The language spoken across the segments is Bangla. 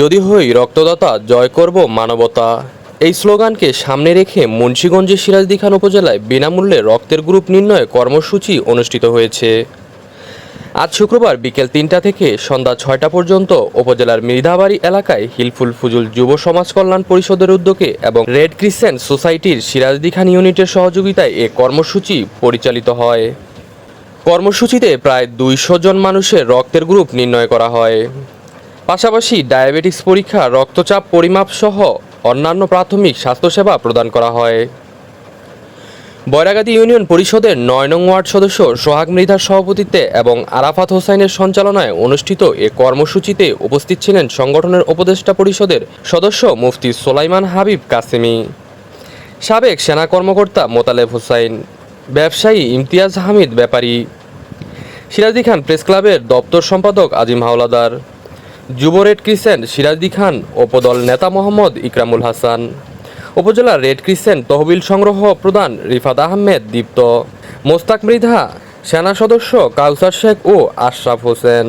যদি হই রক্তদাতা, জয় করব মানবতা। এই স্লোগানকে সামনে রেখে মুন্সীগঞ্জের সিরাজদি খান উপজেলায় বিনামূল্যে রক্তের গ্রুপ নির্ণয় কর্মসূচি অনুষ্ঠিত হয়েছে। আজ শুক্রবার বিকেল তিনটা থেকে সন্ধ্যা ছয়টা পর্যন্ত উপজেলার মৃধাবাড়ি এলাকায় হিলফুল ফুজুল যুব সমাজ কল্যাণ পরিষদের উদ্যোগে এবং রেড ক্রিসেন্ট সোসাইটির সিরাজদি খান ইউনিটের সহযোগিতায় এ কর্মসূচি পরিচালিত হয়। কর্মসূচিতে প্রায় দুইশো জন মানুষের রক্তের গ্রুপ নির্ণয় করা হয়। পাশাপাশি ডায়াবেটিস পরীক্ষা, রক্তচাপ, পরিমাপ সহ অন্যান্য প্রাথমিক স্বাস্থ্যসেবা প্রদান করা হয়। বয়রাগাতি ইউনিয়ন পরিষদের নয় নং ওয়ার্ড সদস্য সোহাগ মৃধার সভাপতিত্বে এবং আরাফাত হোসাইনের সঞ্চালনায় অনুষ্ঠিত এ কর্মসূচিতে উপস্থিত ছিলেন সংগঠনের উপদেষ্টা পরিষদের সদস্য মুফতি সোলাইমান হাবিব কাসেমি। সাবেক সেনা কর্মকর্তা মোতালেব হোসাইন, ব্যবসায়ী ইমতিয়াজ হামিদ ব্যাপারী সিরাজদি খান প্রেস ক্লাবের দপ্তর সম্পাদক আজিম হাওলাদার যুব রেড ক্রিসেন্ট সিরাজদি খান, উপদল নেতা মোহাম্মদ ইকরামুল হাসান। উপজেলা রেড ক্রিসেন্ট তহবিল সংগ্রহ প্রধান রিফাত আহমেদ দীপ্ত। মোস্তাক মৃধা, সেনা সদস্য কাউসার শেখ ও আশরাফ হোসেন।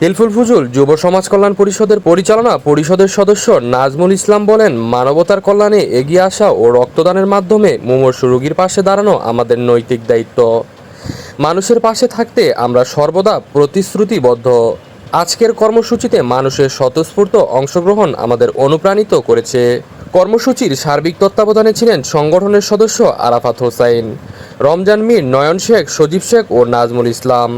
হিলফুল ফুজুল যুব সমাজ কল্যাণ পরিষদের পরিচালনা পরিষদের সদস্য নাজমুল ইসলাম বলেন, মানবতার কল্যাণে এগিয়ে আসা ও রক্তদানের মাধ্যমে মুমূর্ষু রোগীর পাশে দাঁড়ানো আমাদের নৈতিক দায়িত্ব। মানুষের পাশে থাকতে আমরা সর্বদা প্রতিশ্রুতিবদ্ধ। আজকের কর্মসূচিতে মানুষের স্বতঃস্ফূর্ত অংশগ্রহণ আমাদের অনুপ্রাণিত করেছে। কর্মসূচির সার্বিক তত্ত্বাবধানে ছিলেন সংগঠনের সদস্য আরাফাত হোসাইন, রমজান মীর নয়ন শেখ, সজীব শেখ ও নাজমুল ইসলাম।